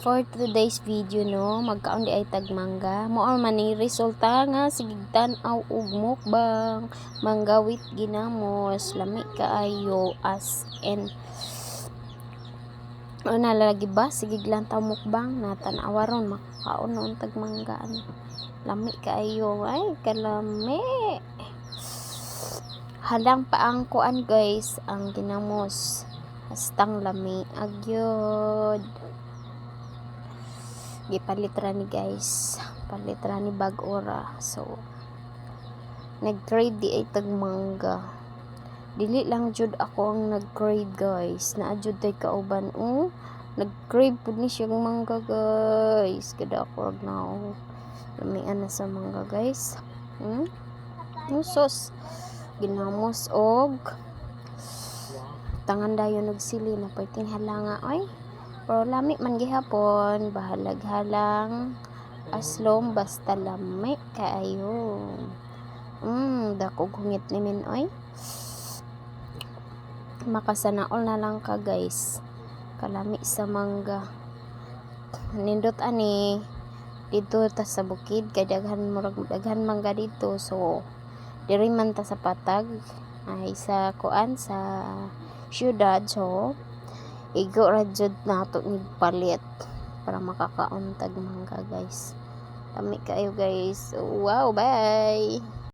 for today's video no magkaon di ay tagmangga. Mo ang mani resulta nga sigigtan aw ug mukbang. Manggawit ginamos. Lami kaayo as in. O nalagi ba? Sige lang taw mukbang. Natanawaron makakaon noon tagmanggaan lami kaayo ay kalami. Halang pa ang kuan guys ang ginamos. Hastang lami agyod gipalitra ni guys. Palitra ni bag ora so nag-grade di ay tagmangga. Dili lang jud ako ang nag-grade guys. Na jud tay kauban. Oh nag-grade pud ni siyang mangga guys. Kada ako na oh lamian na sa mangga guys. Hmm? Nusos ginamos og tangan dayon og sili na pwedeng halanga oy pero lami man gihapon bahalag halang aslom basta lami kaayo mm dako gungit ni min oy. Makasanaol na lang ka guys. Kalami sa mangga. Nindot ani dito ta sa bukid kay daghan murag daghan mangga dito. So diri man ta sa patag. Ay sa kuan sa syudad so igo ra jud nato ni palit para makakauntag mangga guys Lami kayo guys. Wow, bye!